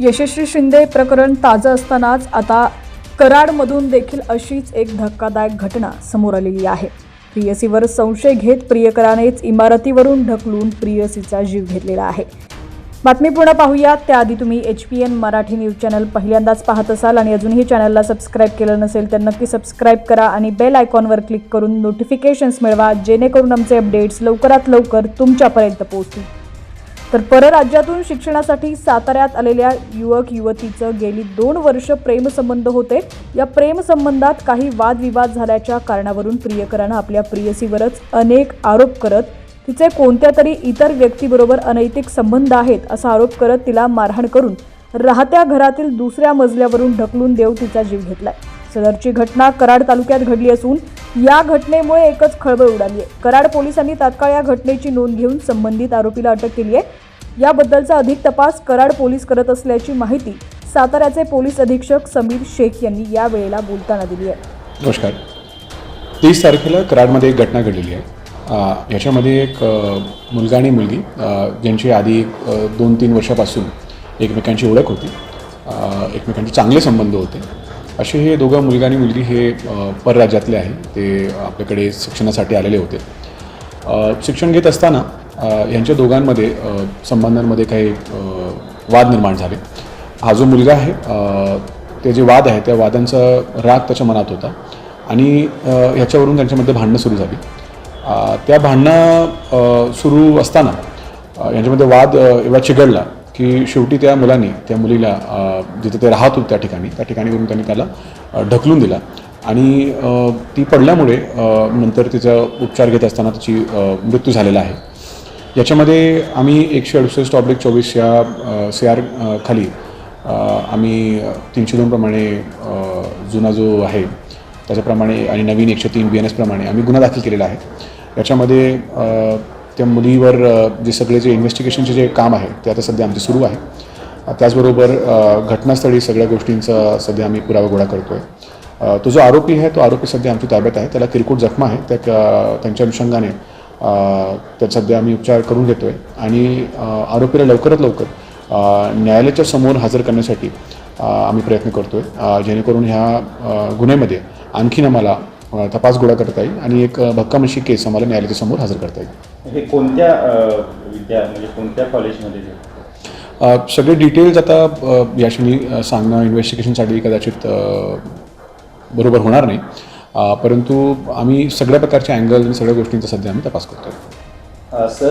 यशस्वी शिंदे प्रकरण ताजं असतानाच आता कराडमधून देखील अशीच एक धक्कादायक घटना समोर आलेली आहे. प्रियसीवर संशय घेत प्रियकरानेच इमारतीवरून ढकलून प्रियसीचा जीव घेतलेला आहे. बातमी पूर्ण पाहूयात. त्याआधी तुम्ही H P N Marathi news channel पहिल्यांदाच पाहत असाल आणि अजूनही चॅनलला सबस्क्राईब केलं नसेल तर नक्की सबस्क्राईब करा आणि बेल आयकॉनवर क्लिक करून नोटिफिकेशन्स मिळवा जेणेकरून आमचे अपडेट्स लवकरात लवकर तुमच्यापर्यंत पोहोचतील. तर परराज्यातून शिक्षणासाठी साताऱ्यात आलेल्या युवक युवतीचं गेली दोन वर्ष प्रेमसंबंध होते. या प्रेमसंबंधात काही वादविवाद झाल्याच्या कारणावरून प्रियकरानं आपल्या प्रियसीवरच अनेक आरोप करत तिचे कोणत्या तरी इतर व्यक्तीबरोबर अनैतिक संबंध आहेत असा आरोप करत तिला मारहाण करून राहत्या घरातील दुसऱ्या मजल्यावरून ढकलून देव तिचा जीव घेतलाय. सदरची घटना कराड तालुक्यात घडली असून या घटनेमुळे एकच खळबळ उडाली आहे. कराड पोलिसांनी तात्काळ या घटनेची नोंद घेऊन संबंधित आरोपीला अटक केली आहे. याबद्दलचा अधिक तपास कराड पोलीस करत असल्याची माहिती साताऱ्याचे पोलीस अधीक्षक समीर शेख यांनी यावेळेला बोलताना दिली आहे. नमस्कार. तीस तारखेला कराडमध्ये एक घटना घडलेली आहे. याच्यामध्ये एक मुलगा आणि मुलगी ज्यांची आधी दोन तीन वर्षापासून एकमेकांची ओळख होती. एकमेकांचे चांगले संबंध होते. असे हे दोघं मुलगा आणि मुलगी हे परराज्यातले आहे. ते आपल्याकडे शिक्षणासाठी आलेले होते. शिक्षण घेत असताना यांच्या दोघांमध्ये संबंधांमध्ये काही वाद निर्माण झाले. हा जो मुलगा आहे ते जे वाद आहे त्या वादांचा राग त्याच्या मनात होता आणि ह्याच्यावरून त्यांच्यामध्ये भांडणं सुरू झाली. त्या भांडणं सुरू असताना यांच्यामध्ये वाद एवढा चिघळला की शेवटी त्या मुलांनी त्या मुलीला जिथे ते राहत होते त्या ठिकाणी त्या ठिकाणीवरून त्यांनी त्याला ढकलून दिला. आणि ती पडल्यामुळे नंतर तिचा उपचार घेत असताना तिची मृत्यू झालेला आहे. याच्यामध्ये आम्ही एकशे अडुसष्ट ऑब्लिक चोवीस या सी आर खाली आम्ही तीनशे दोनप्रमाणे जुना जो आहे त्याच्याप्रमाणे आणि नवीन एकशे तीन बी एन एसप्रमाणे आम्ही गुन्हा दाखल केलेला आहे. याच्यामध्ये त्या मुलीवर जे सगळे जे इन्व्हेस्टिगेशनचे जे काम आहे ते आता सध्या आमचे सुरू आहे. त्याचबरोबर घटनास्थळी सगळ्या गोष्टींचा सध्या आम्ही पुरावा गोळा करतो आहे तो जो आरोपी आहे तो आरोपी सध्या आमच्या ताब्यात आहे. त्याला किरकोट जखमा आहे त्या त्यांच्या अनुषंगाने त्या त्यात सध्या आम्ही उपचार करून घेतो आहे आणि आरोपीला लवकरात लवकर न्यायालयाच्या समोर हजर करण्यासाठी आम्ही प्रयत्न करतो आहे जेणेकरून ह्या गुन्ह्यामध्ये आणखीन आम्हाला तपास गोळा करता येईल आणि एक भक्कमशी केस आम्हाला न्यायालयाच्या समोर हजर करता येईल. हे कोणत्या विद्या म्हणजे कोणत्या कॉलेजमध्ये सगळे डिटेल्स आता या क्षणी सांगणं इन्व्हेस्टिगेशनसाठी कदाचित बरोबर होणार नाही. परंतु आम्ही सगळ्या प्रकारच्या अँगल आणि सगळ्या गोष्टींचा सध्या आम्ही तपास करतो सर